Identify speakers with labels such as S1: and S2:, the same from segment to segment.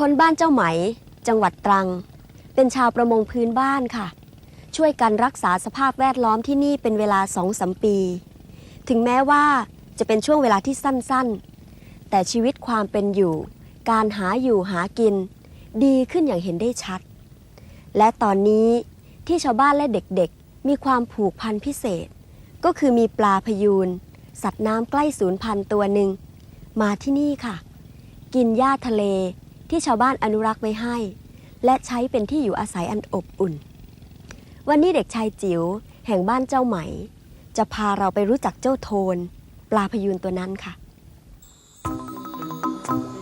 S1: คนบ้านเจ้าไหม จังหวัดตรัง เป็นชาวประมงพื้นบ้านค่ะ ช่วยกันรักษาสภาพแวดล้อมที่นี่เป็นเวลาสองสมปี ถึงแม้ว่าจะเป็นช่วงเวลาที่สั้นๆ แต่ชีวิตความเป็นอยู่ การหาอยู่หากิน ดีขึ้นอย่างเห็นได้ชัด และตอนนี้ที่ชาวบ้านและเด็กๆ มีความผูกพันพิเศษ ก็คือมีปลาพยูน สัตว์น้ำใกล้สูญพันธุ์ตัวหนึ่ง มาที่นี่ค่ะ กินหญ้าทะเล ที่ชาวบ้านอนุรักษ์ไว้ให้ และใช้เป็นที่อยู่อาศัยอันอบอุ่น วันนี้เด็กชายจิ๋วแห่งบ้านเจ้าไหม จะพาเราไปรู้จักเจ้าโทน ปลาพยูนตัวนั้นค่ะเ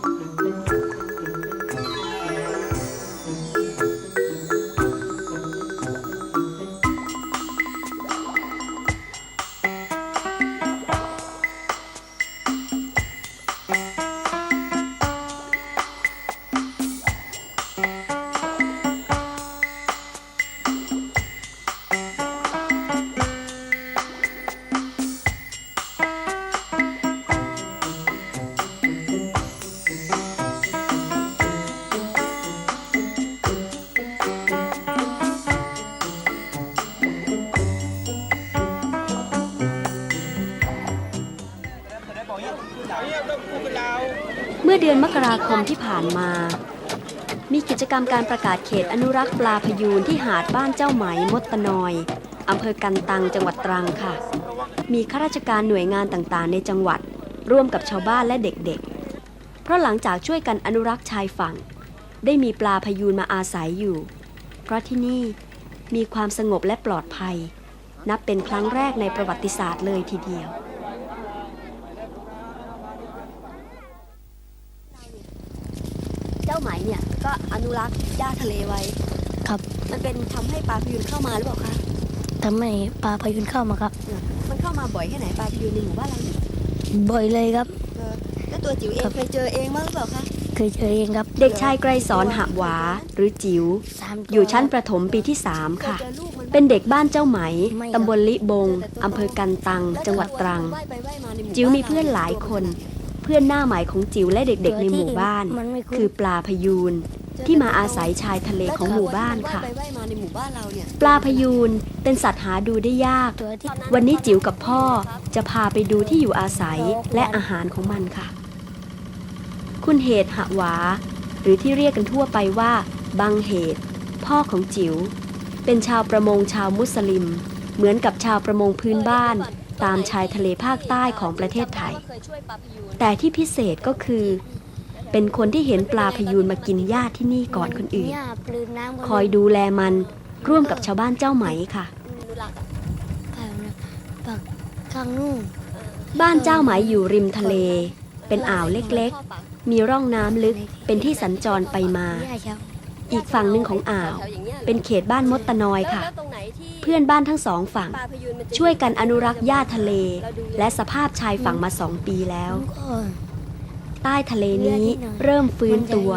S1: าคมที่ผ่านมา มีกิจกรรมการประกาศเขตอนุรักษ์ปลาพยูนที่หาดบ้านเจ้าไหมมดตะนอยอำเภอกันตังจังหวัดตรังค่ะ มีข้าราชการหน่วยงานต่างๆ ในจังหวัด ร่วมกับชาวบ้านและเด็กๆ เพราะหลังจากช่วยกันอนุรักษ์ชายฝั่ง ได้มีปลาพยูนมาอาศัยอยู่ เพราะที่นี่มีความสงบและปลอดภัย นับเป็นครั้งแรกในประวัติศาสตร์เลยทีเดียว เจ้า ไหมเนี่ยก็อนุรักษ์หญ้าทะเลไว้
S2: ครับ
S1: มันเป็นทำให้ปลาพยูนเข้ามาหรือเปล่าคะ
S2: ทำให้ปลาพยูนเข้ามาครับ
S1: มันเข้ามาบ่อยแค่ไหนปลาพยูนในหมู่บ้านเราเนี่ย
S2: บ่อยเลยครับ
S1: เออแล้วตัวจิ๋วเอง
S2: ครับ
S1: เคยเจอเองบ้างหรือเปล่าคะ
S2: เคยเจอเองครับ
S1: เด็กชายไกรสอนหะหวาหรือจิ๋ว
S2: สามตัว
S1: อยู่ชั้นประถมปีที่ 3 ค่ะ เป็นเด็กบ้านเจ้าไหม ตำบลลิบง อำเภอกันตัง จังหวัดตรัง จิ๋วมีเพื่อนหลายคนเพื่อนหน้าใหม่ของจิ๋วและเด็กๆในหมู่บ้าน
S2: มันไม่
S1: คือปลาพยูนที่มาอาศัยชายทะเลของหมู่บ้านค่ะ ปลาพยูนเป็นสัตว์หาดูได้ยาก
S2: ตัวที่
S1: วันนี้จิ๋วกับพ่อจะพาไปดูที่อยู่อาศัยและอาหารของมันค่ะ คุณเหตุหะหวา หรือที่เรียกกันทั่วไปว่าบังเหตุ พ่อของจิ๋วเป็นชาวประมงชาวมุสลิม เหมือนกับชาวประมงพื้นบ้าน ตามชายทะเลภาคใต้ของประเทศไทย แต่ที่พิเศษก็คือ เป็นคนที่เห็นปลาพยูนมากินหญ้าที่นี่ก่อนคนอื่น
S2: หญ้าปลืนน้ำ
S1: คอยดูแลมันร่วมกับชาวบ้านเจ้าไหมค่ะ
S2: ปักข้างนู่น
S1: บ้านเจ้าไหมอยู่ริมทะเล เป็นอ่าวเล็กๆ มีร่องน้ำลึกเป็นที่สัญจรไปมา
S2: หญ้าเช้า
S1: อีกฝั่งหนึ่งของอ่าว เป็นเขตบ้านมดตะนอยค่ะ เพื่อนบ้านทั้งสองฝั่ง ช่วยกันอนุรักษ์หญ้าทะเล และสภาพชายฝั่งมาสองปีแล้ว ใต้ทะเลนี้เริ่มฟื้นตัว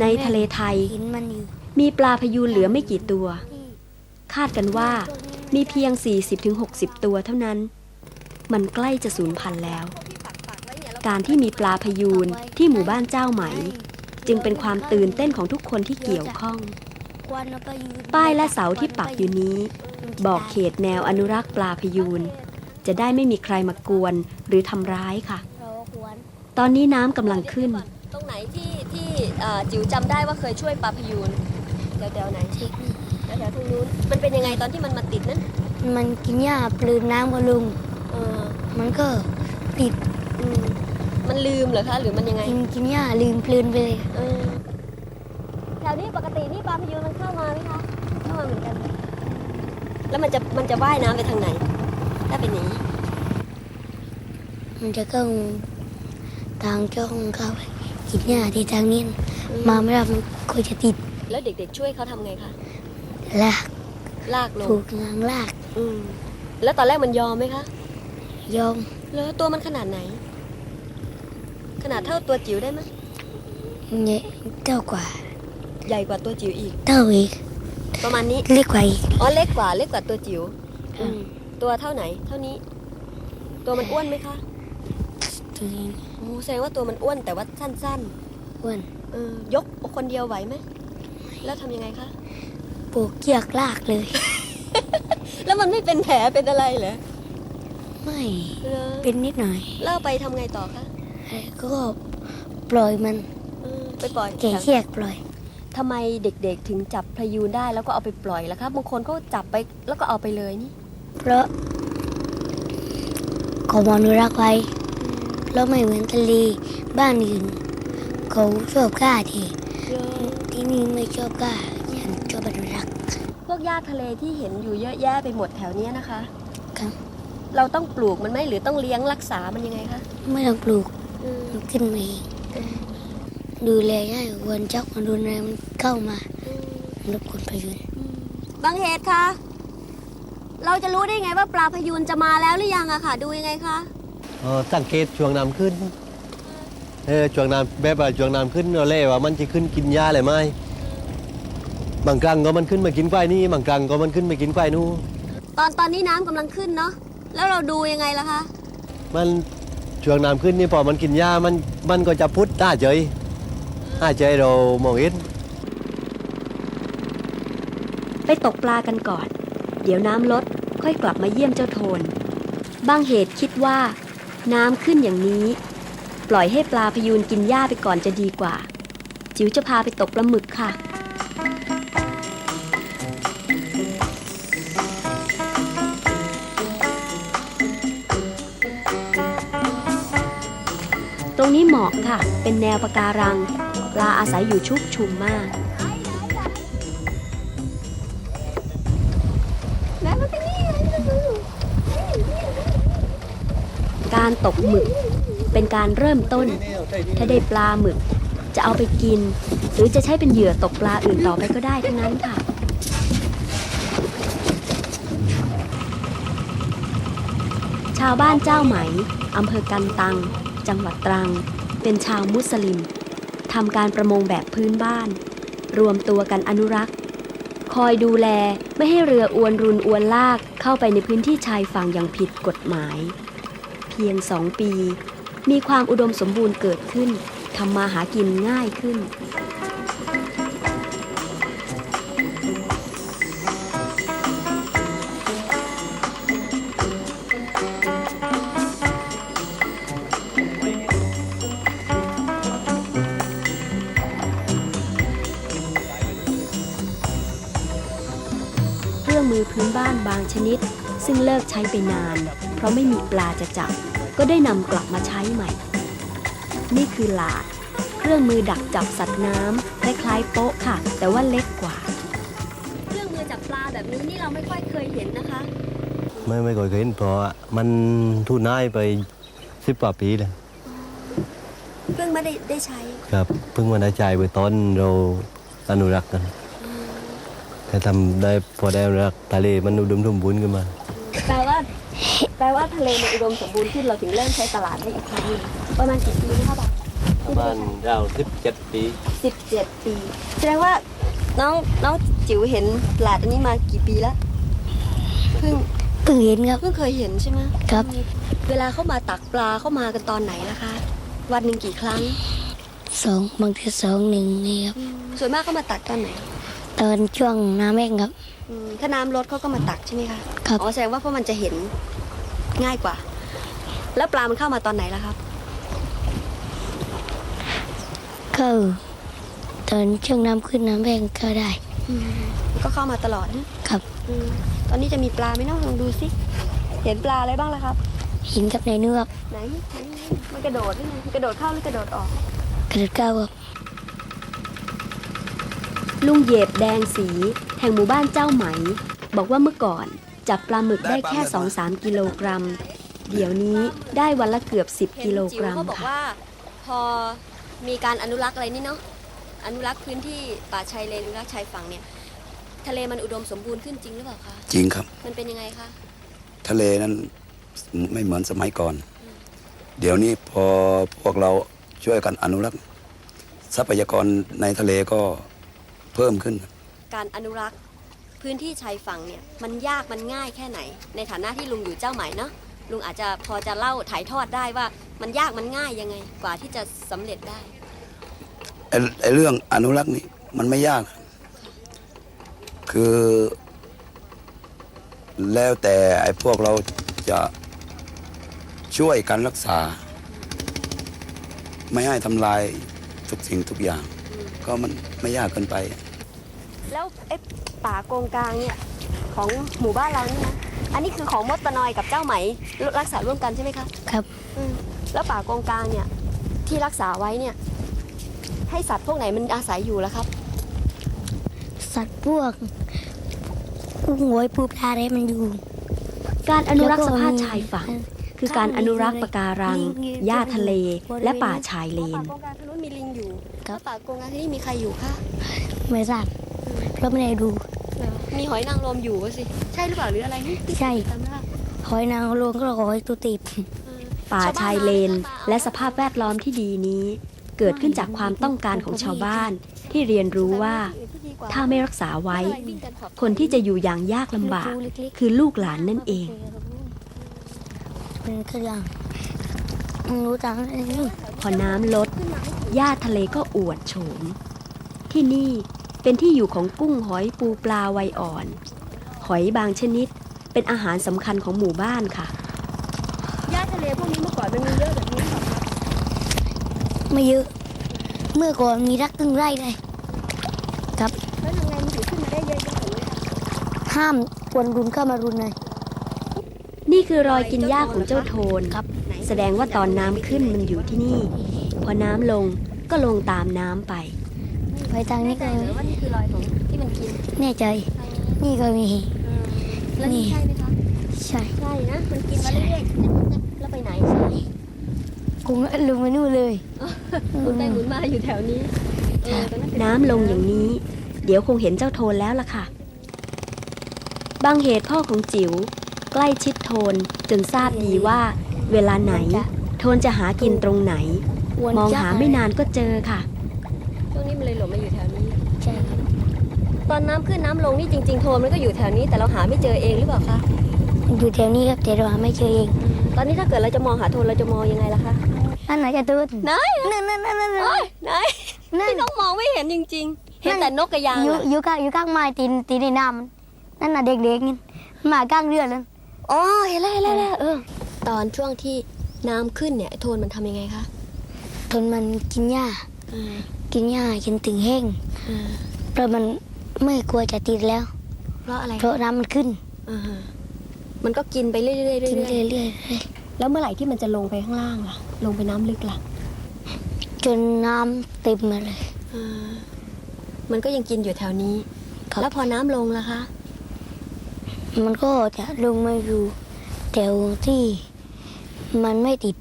S1: ในทะเลไทย
S2: มี
S1: ปลาพยูนเหลือไม่กี่ตัว คาดกันว่ามีเพียง 40-60 ตัวเท่านั้น มันใกล้จะสูญพันธุ์แล้ว การที่มีปลาพยูนที่หมู่บ้านเจ้าไหม จึงเป็นความตื่นเต้นของทุกคนที่เกี่ยวข้อง
S2: ปยืน
S1: ป้ายและเสาที่ปักอยู่นี้ บอกเขตแนวอนุรักษ์ปลาพยูน จะได้ไม่มีใครมากวนหรือทำร้ายค่ะ
S2: รอควัน
S1: ตอนนี้น้ำกำลังขึ้น
S3: ตรงไหนที่ที่เอ่อจิ๋วจำได้ว่าเคยช่วยปลาพยูนแถวๆไหน
S2: เทคนิค
S3: แถวๆทางนู้นมันเป็นยังไงตอนที่มันมาติดนั้น
S2: มันกินหญ้าปลืนน้ำกับลุง
S3: เออ
S2: มันก็ติด
S3: อืมมันลืมเหรอคะ หรือมันยังไง
S2: กินกินหญ้าลืมปลืนไปเลย
S3: เออแถ วนี้ปกตินี่ปลาพยูนมันเข้ามาไหมคะเข้ามาเหมือนกันแล้วมันจะมันจะว่ายน้ำไปทางไหน ถ้าเป็นอย่างนี้
S2: มันจะเข้าทางเจ้าของเขากินหญ้าที่ทางนี้นะมาไม่ได้มันก็จะติด
S3: แล้วเด็กๆ ช่วยเขาทำไงคะ
S2: ลาก
S3: ลากล
S2: ผู
S3: ง
S2: กงางลาก
S3: อืมแล้วตอนแรกมันยอมไหมคะ
S2: ยอม
S3: แล้วตัวมันขนาดไหน ขนาดเท่าตัวจิ๋วได้ไหม
S2: เนี่ยเท่ากว่า
S3: ใหญ่กว่าตัวจิ๋วอีก
S2: เท่าอีก
S3: ประมาณนี้
S2: เล็กกว่าอีก
S3: อ๋อเล็กกว่าเล็กกว่าตัวจิ๋ว
S2: ค่ะ
S3: อืมตัวเท่าไหน เท่านี้ ตัวมันอ้วนไหมคะ
S2: ตัวนี้
S3: โอ้แสดงว่าตัวมันอ้วนแต่ว่าสั้น
S2: อ้วน
S3: ๆเออยกคนเดียวไหวไหมแล้วทำยังไงคะ
S2: ปลูกเกียกลากเลย
S3: แล้วมันไม่เป็นแผลเป็นอะไรเหรอ
S2: ไม่
S3: เออ
S2: เป็นนิดหน่อย
S3: แล้วเอาไปทำไงต่อคะ
S2: แล้วก็ปล่อยมัน
S3: เออไปปล่อย
S2: แก่เกียกปล่อย
S3: ทำไมเด็กๆถึงจับพลายูนได้แล้วก็เอาไปปล่อยล่ะคะบางคนก็จับไปแล้วก็เอาไปเลยนี่
S2: เพราะเขามอนุรักษ์ไว้แล้วไม่เหมือนทะเลบ้านอื่น เขาชอบกล้าทีที่นี่ไม่ชอบกล้าฉันชอบอนุรักษ์
S3: พวกหญ้าทะเลที่เห็นอยู่เยอะแยะไปหมดแถวเนี้ยนะคะ
S2: ครับ
S3: เราต้องปลูกมันไหมหรือต้องเลี้ยงรักษามันยังไงคะ
S2: ไม่ต้องปลูก
S3: อืม
S2: มันขึ้นมาเอง ดูแลให้วันจักมาดูแลมันเข้ามามันรบกวนประยุน
S3: บางเหตุคะ เราจะรู้ได้ไงว่าปลาพยูนจะมาแล้วหรือยังอะค่ะ ดูยังไงคะ
S4: เออสังเกตช่วงน้ำขึ้นเออช่วงน้ำแบบว่าช่วงน้ำขึ้นเราเล่ว่ามันจะขึ้นกินหญ้าอะไรไหมบางครั้งก็มันขึ้นมากินควายนี่บางครั้งก็มันขึ้นมากินควายนู่น
S3: ตอนตอนนี้น้ำกำลังขึ้นเนาะแล้วเราดูยังไงล่ะคะ
S4: มันช่วงน้ำขึ้นนี่พอมันกินหญ้ามันมันก็จะพุทธหน้าเฉย หน้าเฉยเรามองเห็น
S1: ไปตกปลากันก่อน เดี๋ยวน้ำลดค่อยกลับมาเยี่ยมเจ้าโทน บางเหตุคิดว่า น้ำขึ้นอย่างนี้ ปล่อยให้ปลาพยูนกินหญ้าไปก่อนจะดีกว่า จิ๋วจะพาไปตกปลาหมึกค่ะ ตรงนี้เหมาะค่ะ เป็นแนวปะการัง ปลาอาศัยอยู่ชุกชุมมาก การตกหมึกเป็นการเริ่มต้น ถ้าได้ปลาหมึก จะเอาไปกิน หรือจะใช้เป็นเหยื่อตกปลาอื่นต่อไปก็ได้ทั้งนั้นค่ะชาวบ้านเจ้าไหม อำเภอกันตัง จังหวัดตรัง เป็นชาวมุสลิม ทำการประมงแบบพื้นบ้าน รวมตัวกันอนุรักษ์ คอยดูแลไม่ให้เรืออวนรุนอวนลากเข้าไปในพื้นที่ชายฝั่งอย่างผิดกฎหมาย เพียงสองปี มีความอุดมสมบูรณ์เกิดขึ้นทำมาหากินง่ายขึ้น พื้นบ้านบางชนิด ซึ่งเลิกใช้ไปนาน เพราะไม่มีปลาจะจับ ก็ได้นำกลับมาใช้ใหม่ นี่คือหลาด เครื่องมือดักจับสัตว์น้ำคล้ายๆโป๊ะค่ะ แต่ว่าเล็กกว่า
S3: เครื่องมือจับปลาแบบนี้นี่เราไม่ค่อยเคยเห็นนะคะ
S4: ไม่ไม่ค่อยเคยเห็นเพราะว่ามันทุนน้ายไปสิบกว่าปีแล้ว
S3: เพิ่งไม่ได้ได้ใช้
S4: ครับ เพิ่งมาได้ใจไปตอนเราอนุรักษ์กัน แต่ทำได้พอได้อนุรักษ์ทะเลมันอุดมสมบูรณ์ขึ้นมา
S3: แปลว่าแปลว่าทะเลมันอุดมสมบูรณ์ขึ้นเราถึงเริ่มใช้ตลาดได้อีกครั้งหนึ่งประมาณกี่ปีนะคะบอก
S4: ประมาณราวสิบเจ็ดปี
S3: สิบเจ็ดปีแสดงว่าน้องน้องจิ๋วเห็นตลาดอันนี้มากี่ปีแล้วเพิ่ง
S2: เพิ่งเห็นครับ
S3: เพิ่งเคยเห็นใช่ไหม
S2: ครับ
S3: เวลาเข้ามาตักปลาเข้ามากันตอนไหนล่ะคะ วันหนึ่งกี่ครั้ง
S2: สองบางทีสองหนึ่งนี่ครับ
S3: ส่วนมากก็มาตักตอนไหน
S2: ตอนช่วงน้ำแม่งครับ
S3: อืมถ้าน้ำลดเขาก็มาตักใช่ไหมคะ
S2: ครับ
S3: อ๋อแสดงว่าเพราะมันจะเห็นง่ายกว่า แล้วปลามันเข้ามาตอนไหนล่ะครับ
S2: เข้าตอนช่วงน้ำขึ้นน้ำแม่งก็ได้
S3: ก็เข้ามาตลอดนะครับอืมตอนนี้จะมีปลาไหมเนาะลองดูสิเห็นปลาอะไรบ้างล่ะครับ
S2: หินกับในเนื้อก
S3: ไหนไหนมันกระโดดหรือไงมันกระโดดเข้าหรือกระโดดออก
S2: กระดูกก้าวครับ
S1: ลุงเหยบแดงสี แห่งหมู่บ้านเจ้าไหม บอกว่าเมื่อก่อน จับปลาหมึกได้แค่ 2-3 กิโลกรัม เดี๋ยวนี้ได้วันละเกือบ 10
S3: เห็น
S1: กิโล
S3: จิ๋
S1: ก
S3: ว
S1: รัม
S3: เขาบอก
S1: ค่ะ
S3: ว่า พอมีการอนุรักษ์อะไรนี่เนาะอนุรักษ์พื้นที่ป่าชายเลนอนุรักษ์ชายฝั่งเนี่ยทะเลมันอุดมสมบูรณ์ขึ้นจริงหรือเปล่าคะ
S5: จริงครับ
S3: มันเป็นยังไงคะ
S5: ทะเลนั้นไม่เหมือนสมัยก่อน เดี๋ยวนี้พอพวกเราช่วยกันอนุรักษ์ ทรัพยากรในทะเลก็ เพิ่มขึ้น
S3: การอนุรักษ์พื้นที่ชายฝั่งเนี่ยมันยากมันง่ายแค่ไหน ในฐานะที่ลุงอยู่เจ้าไหมเนาะลุงอาจจะพอจะเล่าถ่ายทอดได้ว่ามันยากมันง่ายยังไง กว่าที่จะสำเร็จได้
S5: ไอ้ไอ้เรื่องอนุรักษ์นี่มันไม่ยาก คือ แล้วแต่ไอ้พวกเราจะช่วยกันรักษา ไม่ให้ทำลายทุกสิ่งทุกอย่าง ก็มันไม่ยากเกินไป
S1: แล้วไอ้ป่าโกงกลางเนี่ยของหมู่บ้านเรานี่นะอันนี้คือของมดตะนอยกับเจ้าไหมรักษาร่วมกันใช่ไหมคะ
S2: ครับ
S1: อืมแล้วป่าโกงกลางเนี่ยที่รักษาไว้เนี่ย ให้สัตว์พวกไหนมันอาศัยอยู่แล้วครับ
S2: สัตว์พวกกุ้งหอยปูปลาอะไรมันอยู่
S1: การอนุรักษ์
S2: แล้ว
S1: ส
S2: ก็
S1: ภาพ
S2: มี
S1: ชายฝั่ง คือการอนุรักษ์ปะการัง หญ้าทะเล และป่าชายเลน ป่าโกงกลางทางนู้นมีลิงอยู่
S2: ครับ
S1: แล้วป่าโกงกลางที่นี่มีใครอยู่คะ
S2: ไม่ทราบเพราะไม่ได้ดู
S1: มีหอยนางรมอยู่วะสิ ใช่หรือเปล่าหรืออะไรนี่
S2: ใช่
S1: จำไม่ได้
S2: หอยนางรมก็หอยตัวติบ
S1: ป่าชายเลนและสภาพแวดล้อมที่ดีนี้ เกิดขึ้นจากความต้องการของชาวบ้าน ที่เรียนรู้ว่า ถ้าไม่รักษาไว้ คนที่จะอยู่อย่างยากลำบาก คือลูกหลานนั่นเอง
S2: เป็นเครื่องรู้จักอันนี้
S1: พอน้ำลด หญ้าทะเลก็อวดโฉม ที่นี่เป็นที่อยู่ของกุ้งหอยปูปลาวัยอ่อน หอยบางชนิดเป็นอาหารสำคัญของหมู่บ้านค่ะ หญ้าทะเลพวกนี้เมื่อก่อนมันมีเยอะแบบนี้
S2: ไม่เยอะ เมื่อก่อนมีรักตึงไร่เลย
S1: แล้วทำไงมันถึงขึ้นมาได้เยอะๆแบบนี้
S2: ห้ามกวนรุนเข้ามารุนเลย
S1: นี่คือรอยกินหญ้าของเจ้าโทนครับ แสดงว่าตอนน้ำขึ้นมันอยู่ที่นี่ พอน้ำลงก็ลงตามน้ำไป
S2: ไปทางนี้ก็
S1: ว่านี่คือรอยของที่มันกิน
S2: แน่ใจ นี่ก็มี
S1: แล้วนี่ใช่ไหมคะ
S2: ใช่
S1: ใช่นะมันกินมาเรื่อยๆแล้วไปไหน
S2: กุ้งลงมานู่นเลย
S1: หมุนไปหมุนมาอยู่แถวนี้ น้ำลงอย่างนี้ เดี๋ยวคงเห็นเจ้าโทนแล้วล่ะค่ะ บางเหตุพ่อของจิ๋วใกล้ชิดโทนจนทราบดีว่า เวลาไหน โทนจะหากินตรงไหน มองหาไม่นานก็เจอค่ะ ช่วงนี้มันเลยหลบมาอยู่แถวนี้
S2: ใช่ครับ
S1: ตอนน้ำขึ้นน้ำลงนี่จริง ๆ โทนมันก็อยู่แถวนี้แต่เราหาไม่เจอเองหรือเปล่าคะ
S2: อยู่แถวนี้ครับแต่เราหาไม่เจอเอง
S1: ตอนนี้ถ้าเกิดเราจะมองหาโทนเราจะมองยังไงล่ะคะ
S2: นั่นไหนจะตื่น
S1: ไหน
S2: นั่นนั่นนั่นนั่น
S1: เอ้ยไหน
S2: นั่น
S1: พี่น้องมองไม่เห็นจริง ๆ เห็นแต่นกกระยาง
S2: อยู่
S1: อะ
S2: อยู่ข้างอยู่ข้างไม้ตีนตีนในน้ำมันนั่นน่ะเด็กๆนี่หมาก้างเรือเลย
S1: อ๋อเห็นแล้วเห็นแล้วเห็นแล้วเออ ตอนช่วงที่น้ำขึ้นเนี่ยโทนมันทำยังไงคะ
S2: ทนมันกินหญ้ากินหญ้ากินถึงแห้งเพราะมันไม่กลัวจะติดแล้ว
S1: เพราะอะไร
S2: เพราะน้ำมันขึ้น
S1: อ่าฮะมันก็กินไปเรื่อยๆเรื่อย
S2: กิน
S1: ๆ
S2: เรื่อย
S1: แล้วเมื่อไหร่ที่มันจะลงไปข้างล่างล่ะ ลงไปน้ำลึกล่ะ
S2: ๆจนน้ำเต็มมาเลย
S1: อ่ามันก็ยังกินอยู่แถวนี้
S2: ครับ
S1: แล้วพอน้ำลงล่ะคะ
S2: มันก็จะลงมาอยู่แถวที่ มันไม่ติด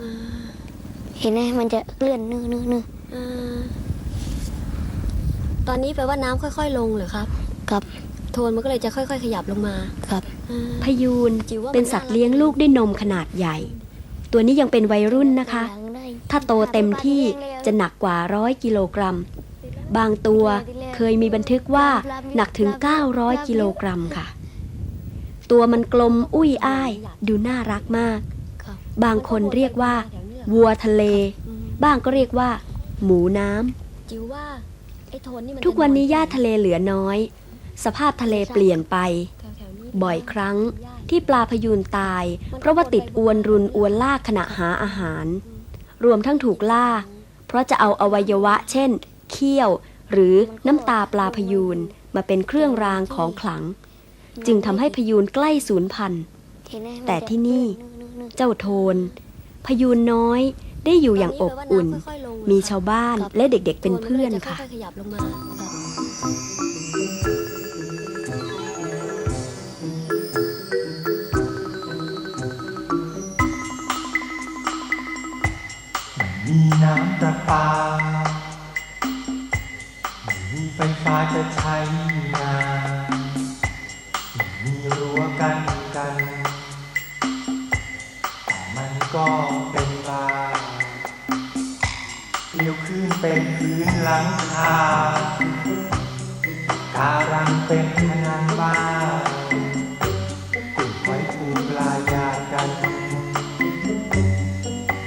S1: อ่า
S2: เห็นไหมมันจะเลื่อนนื้อนื้อนื้อ
S1: อ่าตอนนี้แปลว่าน้ำค่อย ๆ ลงเหรอครับ
S2: ครับ
S1: โทนมันก็เลยจะค่อย ๆ ขยับลงมา
S2: ครับ
S1: พยูนเป็นสัตว์เลี้ยงลูกด้วยนมขนาดใหญ่ ตัวนี้ยังเป็นวัยรุ่นนะคะ ถ้าโตเต็มที่จะหนักกว่าร้อยกิโลกรัม บางตัวเคยมีบันทึกว่าหนักถึง 900 กิโลกรัมค่ะ ตัวมันกลมอุ้ยอ้าย ดูน่ารักมาก
S2: ครั บ
S1: บางคนเรียกว่า วัวทะเล บ้างก็เรียกว่า หมูน้ำจิวว่าทุกวันนี้หญ้าทะเลเหลือน้อย สภาพทะเลเปลี่ยนไป บ่อยครั้งที่ปลาพยูนตาย เพราะว่าติดอวนรุนอวนลากขณะหาอาหาร รวมทั้งถูกล่า เพราะจะเอาอวัยวะ เช่น เขี้ยว หรือน้ำตาปลาพยูนมาเป็นเครื่องรางของขลัง จึงทำให้พยูนใกล้สูญพันธุ์
S2: เห็นไหมมั
S1: แต่ที่นี่
S2: จะ เลื่อนื้อ
S1: เจ้าโทน พยูนน้อยได้อยู่อย่างอบอุ่น มีชาวบ้านและเด็กๆเป็นเพื่อนค่ะ
S6: มีน้ำประปาไม่มีไฟฟ้าจะใช้งานไม่มีรั้วกัน ก้เป็นบาเกลียวขึ้นเป็นพื้นหลังคาการังเป็นพนังบ้านกลุ่ไว้ปูปลายากัน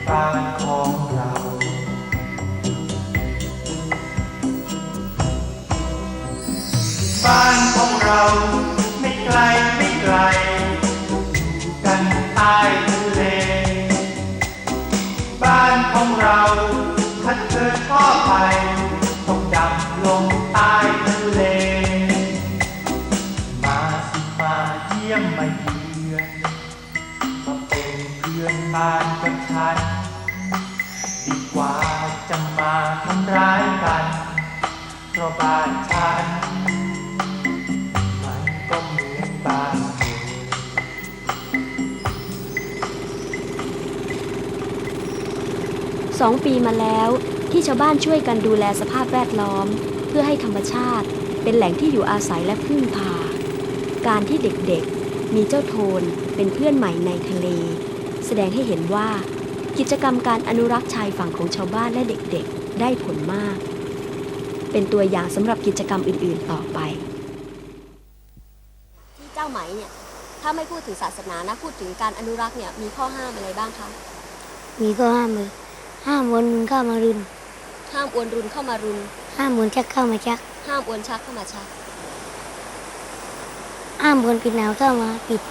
S6: บ้านของเราบ้านของเรา ฉันเธอชอบไป
S1: สองปีมาแล้วที่ชาวบ้านช่วยกันดูแลสภาพแวดล้อม เพื่อให้ธรรมชาติ เป็นแหล่งที่อยู่อาศัยและพึ่งพา การที่เด็กๆ มีเจ้าโทนเป็นเพื่อนใหม่ในทะเล แสดงให้เห็นว่า กิจกรรมการอนุรักษ์ชายฝั่งของชาวบ้านและเด็กๆ ได้ผลมาก เป็นตัวอย่างสำหรับกิจกรรมอื่นๆต่อไป
S3: ที่เจ้าไหมเนี่ยถ้าไม่พูดถึงศาสนานะพูดถึงการอนุรักษ์เนี่ยมีข้อห้ามอะไรบ้างคะ
S2: มีก็ห้ามเลย ห้ามวนมึงเข้ามารุน
S3: ห้ามอวนรุนเข้ามารุน
S2: ห้ามวนชักเข้ามาชัก
S3: ห้ามอวนชักเข้ามาชัก
S2: ห้ามวนปิดหนาวเข้ามาปิด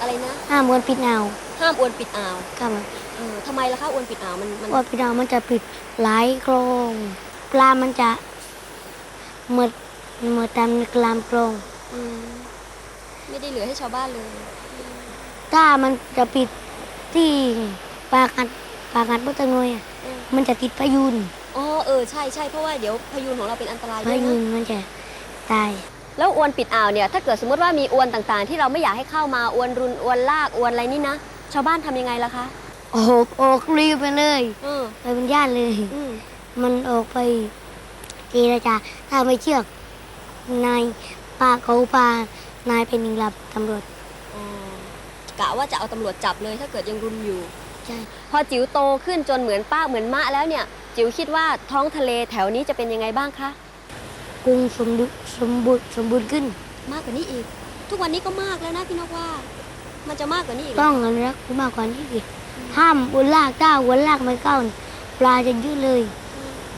S3: อะไรนะ
S2: ห้ามวนปิดหนาว
S3: ห้ามอวนปิดอ่าว
S2: เข้ามา
S3: เออทำไมล่ะคะอวนปิดอ่าวมันมัน
S2: ว่าปิดหนาวมันจะปิดหลายโครงปลา มันจะหมดหมดตามกลามโครง
S3: อืมไม่ได้เหลือให้ชาวบ้านเลย
S2: ถ้ามันจะปิดที่ปากัดปากัดพุทธนวยอะ
S3: อื ม
S2: มันจะติดพายุน
S3: อ๋อเออใช่ใช่เพราะว่าเดี๋ยวพายุของเราเป็นอันตรายด้
S2: พา
S3: วย
S2: ยุน
S3: นะ
S2: มันจะตาย
S3: แล้วอวนปิดอ่าวเนี่ยถ้าเกิดสมมติว่ามีอวนต่างๆ ที่เราไม่อยากให้เข้ามาอวนรุนอวนลากอวนอะไรนี่นะชาวบ้านทำยังไงล่ะคะ
S2: ออกออกรีบไปเลย
S3: เออ
S2: ไปเป็นญาติเลย
S3: อืม
S2: มันออกไปเจรจาถ้าไม่เชือกนายพาเขาพานายเป็นหนึ่งลับตำรวจ
S3: อ๋อกะว่าจะเอาตำรวจจับเลยถ้าเกิดยังรุนอยู่
S2: ใช่
S3: พอจิ๋วโตขึ้นจนเหมือนป้าเหมือนมะแล้วเนี่ย จิ๋วคิดว่าท้องทะเลแถวนี้จะเป็นยังไงบ้างคะ
S2: กรุงสมดุสมบูรณ์สมบูรณ์ขึ้น
S3: มากกว่านี้อีก ทุกวันนี้ก็มากแล้วนะพี่นกว่า มันจะมากกว่านี้อีกเหร
S2: ต้
S3: อ
S2: องอนุรักษ์มากกว่านี้อีกห้ามวนลากถ้าวนลากไม่เข้าปลาจะเยอะเลย
S3: อ